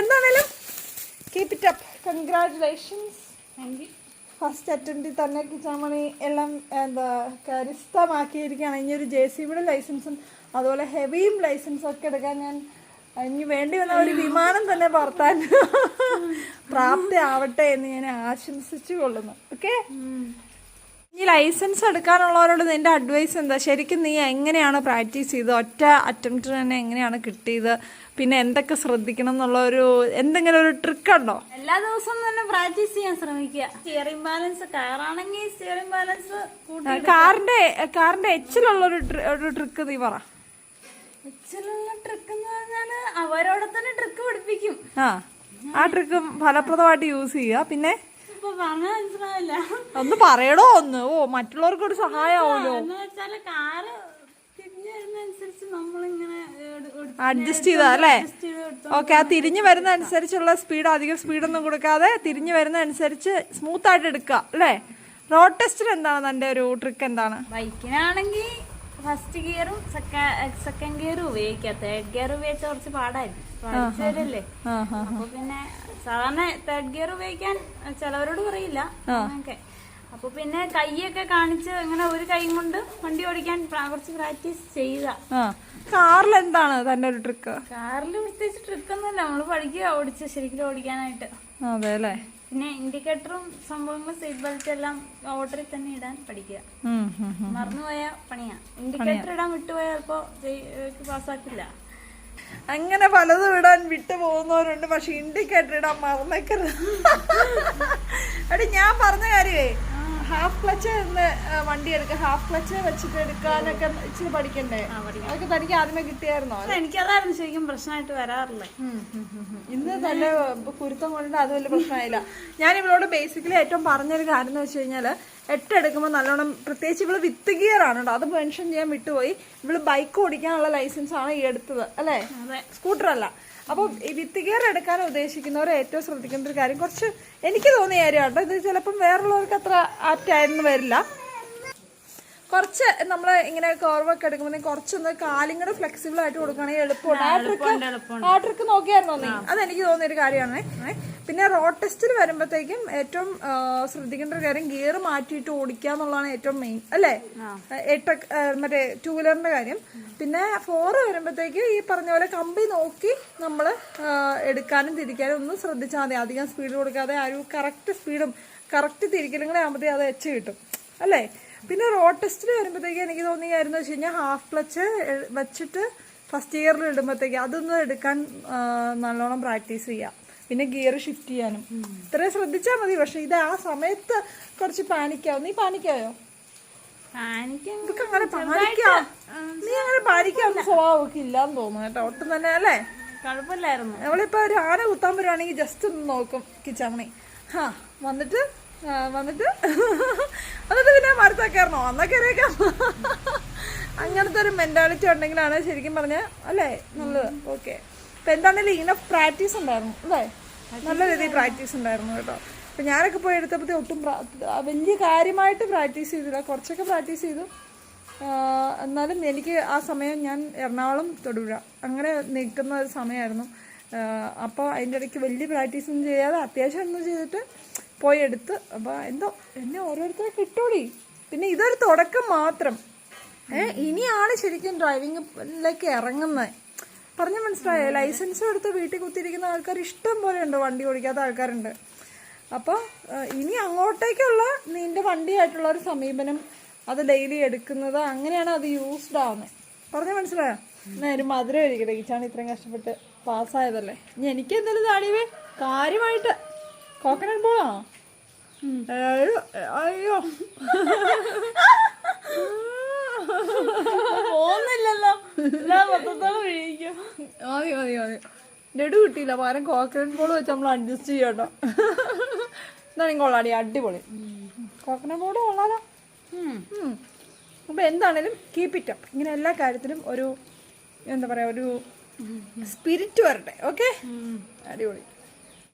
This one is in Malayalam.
എന്താണേലും keep it up congratulations first അറ്റംപ്റ്റിൽ തന്നെ കിച്ചാമണി എല്ലാം എന്താ കരസ്ഥമാക്കിയിരിക്കുകയാണ് ഇനി ഒരു ജെ സി ബിയുടെ ലൈസൻസും അതുപോലെ ഹെവിയും ലൈസൻസും ഒക്കെ എടുക്കാൻ ഞാൻ ഇനി വേണ്ടി വന്ന ഒരു വിമാനം തന്നെ പറത്താൻ പ്രാപ്തി ആവട്ടെ എന്ന് ഞാൻ ആശംസിച്ചു കൊള്ളുന്നു ഓക്കെ ഈ ലൈസൻസ് എടുക്കാനുള്ളവരോട് നിന്റെ അഡ്വൈസ് എന്താ? ശരിക്കും നീ എങ്ങനെയാണ് പ്രാക്ടീസ് ചെയ്തത്? ഒറ്റ അറ്റംപ്റ്റ് തന്നെ എങ്ങനെയാണ് കിട്ടിയത്? പിന്നെ എന്തൊക്കെ ശ്രദ്ധിക്കണം എന്നുള്ള ഒരു എന്തെങ്കിലും ഒരു ട്രിക്ക് ഉണ്ടോ? എല്ലാ ദിവസവും തന്നെ പ്രാക്ടീസ് ചെയ്യാൻ ശ്രമിക്കുക. സ്റ്റിയറിംഗ് ബാലൻസ് കാറാണെങ്കിൽ സ്റ്റിയറിംഗ് ബാലൻസ് കാറിന്റെ കാറിന്റെ എച്ചിലുള്ള ഒരു ഒരു ട്രിക്ക് നീ പറ. എച്ചിലുള്ള ട്രിക്ക് എന്ന് പറഞ്ഞാൽ അവരോട് തന്നെ ട്രിക്ക് പഠിപ്പിക്കും ആ ആ ട്രിക്ക് ഫലപ്രദമായിട്ട് യൂസ് ചെയ്യുക. പിന്നെ? പറഞ്ഞാൽ ഒന്ന് പറയണോ ഒന്ന്. ഓ മറ്റുള്ളവർക്ക് ഒരു എടുത്ത് അഡ്ജസ്റ്റ് ചെയ്താ അല്ലേ? ഓക്കെ ആ തിരിഞ്ഞു വരുന്ന അനുസരിച്ചുള്ള സ്പീഡ് അധികം സ്പീഡൊന്നും കൊടുക്കാതെ തിരിഞ്ഞു വരുന്ന അനുസരിച്ച് സ്മൂത്ത് ആയിട്ട് എടുക്കുക അല്ലേ? റോഡ് ടെസ്റ്റിൽ എന്താണ് തന്റെ ഒരു ട്രിക്ക് എന്താണ്? ബൈക്കിനാണെങ്കിൽ ഫസ്റ്റ് ഗിയറും സെക്കൻഡ് ഗിയറും ഉപയോഗിക്കാം. തേർഡ് ഗിയർ ഉപയോഗിച്ച കുറച്ച് പാടായിരുന്നു പഠിച്ചവരല്ലേ? അപ്പൊ പിന്നെ സാധാരണ തേർഡ് ഗിയർ ഉപയോഗിക്കാൻ ചിലവരോട് പറയില്ല. അങ്ങനെയൊക്കെ. അപ്പൊ പിന്നെ കൈയൊക്കെ കാണിച്ച് ഇങ്ങനെ ഒരു കൈ കൊണ്ട് വണ്ടി ഓടിക്കാൻ കുറച്ച് പ്രാക്ടീസ് ചെയ്ത. കാറിൽ എന്താണ് തന്റെ ഒരു ട്രിക്ക് കാറിൽ പ്രത്യേകിച്ച് ട്രിക്കൊന്നുമില്ല നമ്മൾ പഠിക്കുക ഓടിച്ച് ശരിക്കും ഓടിക്കാനായിട്ട്. അതെ അല്ലേ? പിന്നെ ഇൻഡിക്കേറ്ററും സംഭവങ്ങളും സീറ്റ് ബെൽറ്റ് എല്ലാം ഓർഡറിൽ തന്നെ ഇടാൻ പഠിക്കുക. മറന്നുപോയ പണിയാ. ഇൻഡിക്കേറ്റർ ഇടാൻ വിട്ടുപോയാൽ ചിലപ്പോ പാസ്സാക്കില്ല അങ്ങനെ പലതും ഇടാൻ വിട്ടു പോകുന്നവരുണ്ട് പക്ഷെ ഇൻഡിക്കേറ്റർ ഇടാൻ മറന്നേക്കരുത്. എടി ഞാൻ പറഞ്ഞ കാര്യമേ ഹാഫ് ക്ലച്ച് വണ്ടി എടുക്ക ഹാഫ് ക്ലച്ച് വെച്ചിട്ട് എടുക്കാനൊക്കെ ഇച്ചിരി പഠിക്കണ്ടേ? അതൊക്കെ തനിക്ക് ആദ്യമേ കിട്ടിയായിരുന്നോ? എനിക്കതായിരുന്നു ശരിക്കും പ്രശ്നമായിട്ട് വരാറില്ല? ഇന്ന് തന്നെ കുരുത്തം കൊണ്ട് അത് വലിയ പ്രശ്നമായില്ല. ഞാൻ ഇവളോട് ബേസിക്കലി ഏറ്റവും പറഞ്ഞൊരു കാര്യം എന്ന് വെച്ച് കഴിഞ്ഞാൽ എട്ടെടുക്കുമ്പോൾ നല്ലോണം പ്രത്യേകിച്ച് ഇവൾ വിത്ത് ഗിയർ ആണ് കേട്ടോ. അത് മെൻഷൻ ചെയ്യാൻ വിട്ടുപോയി. ഇവൾ ബൈക്ക് ഓടിക്കാനുള്ള ലൈസൻസ് ആണ് ഈ എടുത്തത് അല്ലേ? സ്കൂട്ടർ അല്ല. അപ്പോൾ ഈ വിത്ത് ഗിയർ എടുക്കാൻ ഉദ്ദേശിക്കുന്നവർ ഏറ്റവും ശ്രദ്ധിക്കേണ്ട ഒരു കാര്യം കുറച്ച് എനിക്ക് തോന്നിയ കാര്യമാണ് ഇത് ചിലപ്പം വേറുള്ളവർക്ക് അത്ര ആപ്റ്റായിരുന്നു വരില്ല. കുറച്ച് നമ്മൾ ഇങ്ങനെ കോർവൊക്കെ എടുക്കുമ്പോൾ കുറച്ചൊന്ന് കാലും കൂടെ ഫ്ലെക്സിബിൾ ആയിട്ട് കൊടുക്കുകയാണെങ്കിൽ എളുപ്പമുണ്ട് ആ ട്രിക്ക് ആ ട്രിക്ക് നോക്കിയായിരുന്നോ നീ? അതെനിക്ക് തോന്നിയ ഒരു കാര്യമാണ്. പിന്നെ റോഡ് ടെസ്റ്റിൽ വരുമ്പോഴത്തേക്കും ഏറ്റവും ശ്രദ്ധിക്കേണ്ട ഒരു കാര്യം ഗിയർ മാറ്റിയിട്ട് ഓടിക്കുക എന്നുള്ളതാണ് ഏറ്റവും മെയിൻ അല്ലേ? എട്ട് മറ്റേ ടൂ വീലറിന്റെ കാര്യം. പിന്നെ ഫോർ വരുമ്പോഴത്തേക്ക് ഈ പറഞ്ഞ പോലെ കമ്പി നോക്കി നമ്മൾ എടുക്കാനും തിരിക്കാനും ഒന്ന് ശ്രദ്ധിച്ചാൽ മതി. അധികം സ്പീഡ് കൊടുക്കാതെ ആ ഒരു കറക്റ്റ് സ്പീഡും കറക്റ്റ് തിരിക്കലും കൂടെ ആകുമ്പോഴത്തേ അത് എച്ച് കിട്ടും അല്ലേ? പിന്നെ റോഡ് ടെസ്റ്റിൽ വരുമ്പോഴത്തേക്ക് എനിക്ക് തോന്നിയ കാര്യം വെച്ച് കഴിഞ്ഞാൽ ഹാഫ് ക്ലച്ച് വെച്ചിട്ട് ഫസ്റ്റ് ഇയറിൽ ഇടുമ്പോഴത്തേക്ക് അതൊന്ന് എടുക്കാൻ നല്ലോണം പ്രാക്ടീസ് ചെയ്യാം. പിന്നെ ഗിയർ ഷിഫ്റ്റ് ചെയ്യാനും. ഇത്രയും ശ്രദ്ധിച്ചാൽ മതി. പക്ഷെ ഇത് ആ സമയത്ത് കുറച്ച് പാനിക്കാവും. നീ പാനിക്കായോ? ഇതൊക്കെ അങ്ങനെ പാനിക്കാം. നീ അങ്ങനെ പാനിക്കാവുന്ന സ്വഭാവമൊക്കെ ഇല്ലാന്ന് തോന്നുന്നു കേട്ടോ. ഒട്ടും തന്നെ അല്ലേ? കുഴപ്പമില്ലായിരുന്നു. നമ്മളിപ്പോ ഒരു ആന കുത്താൻ വരുവാണെങ്കിൽ ജസ്റ്റ് ഒന്ന് നോക്കും. കിച്ചാമണി ഹാ വന്നിട്ട് വന്നിട്ട്. എന്നിട്ട് പിന്നെ മരത്താ കയറണോ? അന്നാ കയറിയേക്കാം. അങ്ങനത്തെ ഒരു മെന്റാലിറ്റി ഉണ്ടെങ്കിലാണ് ശരിക്കും പറഞ്ഞ അല്ലേ? നല്ലത്. ഓക്കെ ഇപ്പൊ എന്താണെങ്കിലും ഇങ്ങനെ പ്രാക്ടീസ് ഉണ്ടായിരുന്നു അല്ലേ? നല്ല രീതിയിൽ പ്രാക്ടീസ് ഉണ്ടായിരുന്നു കേട്ടോ. അപ്പൊ ഞാനൊക്കെ പോയി എടുത്തപ്പോഴത്തെ ഒട്ടും വലിയ കാര്യമായിട്ട് പ്രാക്ടീസ് ചെയ്തില്ല. കുറച്ചൊക്കെ പ്രാക്ടീസ് ചെയ്തു. എന്നാലും എനിക്ക് ആ സമയം ഞാൻ എറണാകുളം തൊടുപുഴ അങ്ങനെ നിൽക്കുന്ന ഒരു സമയമായിരുന്നു. അപ്പോൾ അതിന്റെ ഇടയ്ക്ക് വലിയ പ്രാക്ടീസ് ഒന്നും ചെയ്യാതെ അത്യാവശ്യം ഒന്നും ചെയ്തിട്ട് പോയി എടുത്ത്. അപ്പോൾ എന്തോ എന്നെ ഓരോരുത്തരെ കിട്ടൂടി. പിന്നെ ഇതൊരു തുടക്കം മാത്രം. ഇനിയാണ് ശരിക്കും ഡ്രൈവിംഗിലേക്ക് ഇറങ്ങുന്നത് പറഞ്ഞ മനസ്സിലായോ? ലൈസൻസ് എടുത്ത് വീട്ടിൽ കുത്തിയിരിക്കുന്ന ആൾക്കാർ ഇഷ്ടം പോലെ ഉണ്ട് വണ്ടി ഓടിക്കാത്ത ആൾക്കാരുണ്ട്. അപ്പോൾ ഇനി അങ്ങോട്ടേക്കുള്ള നിന്റെ വണ്ടിയായിട്ടുള്ള ഒരു സമീപനം അത് ഡെയിലി എടുക്കുന്നത് അങ്ങനെയാണ് അത് യൂസ്ഡ് ആവുന്നത് പറഞ്ഞു മനസ്സിലായോ? നേരം ഒരു മധുരം ഇരിക്കട്ടെ ഈച്ചാണ് ഇത്രയും കഷ്ടപ്പെട്ട് പാസ്സായതല്ലേ? ഇനി എനിക്ക് എന്തായാലും താടിവേ കാര്യമായിട്ട്. കോക്കനട്ട് ബോളാണോ? അയ്യോ അയ്യോ പോകുന്നില്ലല്ലോ മൊത്തത്തോളം വിഴിക്കും മതി മതി മതി ലഡു കിട്ടിയില്ല. പകരം കോക്കനട്ട് ബോൾ വെച്ച് നമ്മൾ അഡ്ജസ്റ്റ് ചെയ്യട്ടോ ഇതാണെങ്കിൽ കൊള്ളാടി അടിപൊളി. കോക്കനട്ട് ബോൾ കൊള്ളാലോ. ഉം. അപ്പൊ എന്താണേലും കീപ്പ് ഇറ്റ് അപ്പ് ഇങ്ങനെ എല്ലാ കാര്യത്തിലും ഒരു എന്താ പറയാ ഒരു സ്പിരിറ്റ് വരട്ടെ ഓക്കെ അടിപൊളി.